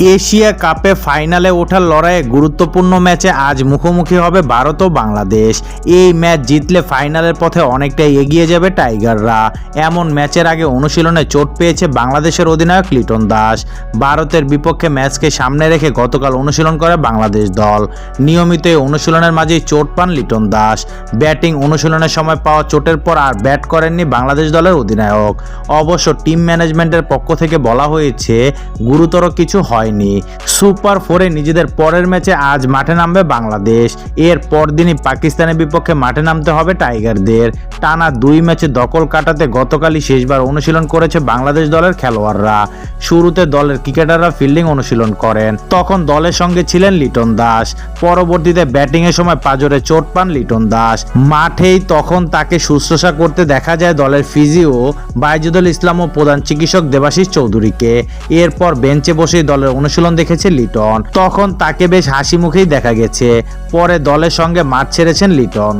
Asia কাপে ফাইনালে ওঠার লড়াইয়ে গুরুত্বপূর্ণ ম্যাচে আজ মুখোমুখি হবে ভারত ও বাংলাদেশ। এই ম্যাচ জিতলে ফাইনালের পথে অনেকটাই এগিয়ে যাবে টাইগাররা। এমন ম্যাচের আগে অনুশীলনে চোট পেয়েছে বাংলাদেশের অধিনায়ক লিটন দাস। ভারতের বিপক্ষে ম্যাচকে সামনে রেখে গতকাল অনুশীলন করে বাংলাদেশ দল। নিয়মিত এই অনুশীলনের মাঝেই চোট পান লিটন দাস। ব্যাটিং অনুশীলনের সময় পাওয়া চোটের পর আর ব্যাট করেননি বাংলাদেশ দলের অধিনায়ক। অবশ্য টিম ম্যানেজমেন্টের পক্ষ থেকে বলা হয়েছে, গুরুতর কিছু হয়নি। সুপার ফোরে নিজেদের পরের ম্যাচে আজ মাঠে নামবে বাংলাদেশ। এর পরদিনই পাকিস্তানের বিপক্ষে মাঠে নামতে হবে টাইগারদের। টানা দুই ম্যাচে দখল কাটাতে গতকালই শেষবার অনুশীলন করেছে বাংলাদেশ দলের খেলোয়াড়রা। শুরুতে দলের ক্রিকেটাররা ফিল্ডিং অনুশীলন করেন। তখন দলের সঙ্গে ছিলেন লিটন দাস। পরবর্তীতে ব্যাটিংয়ের সময় পাজরে চোট পান লিটন দাস। মাঠেই তখন তাকে শুশ্রূষা করতে দেখা যায় দলের ফিজিও। বাইজুদুল ইসলাম ও প্রধান চিকিৎসক দেবাশিস চৌধুরীকে। এরপর বেঞ্চে বসেই দলের অনুশীলন দেখেছে লিটন। তখন তাকে বেশ হাসি মুখেই দেখা গেছে। পরে দলের সঙ্গে মাঠ ছেড়েছেন লিটন।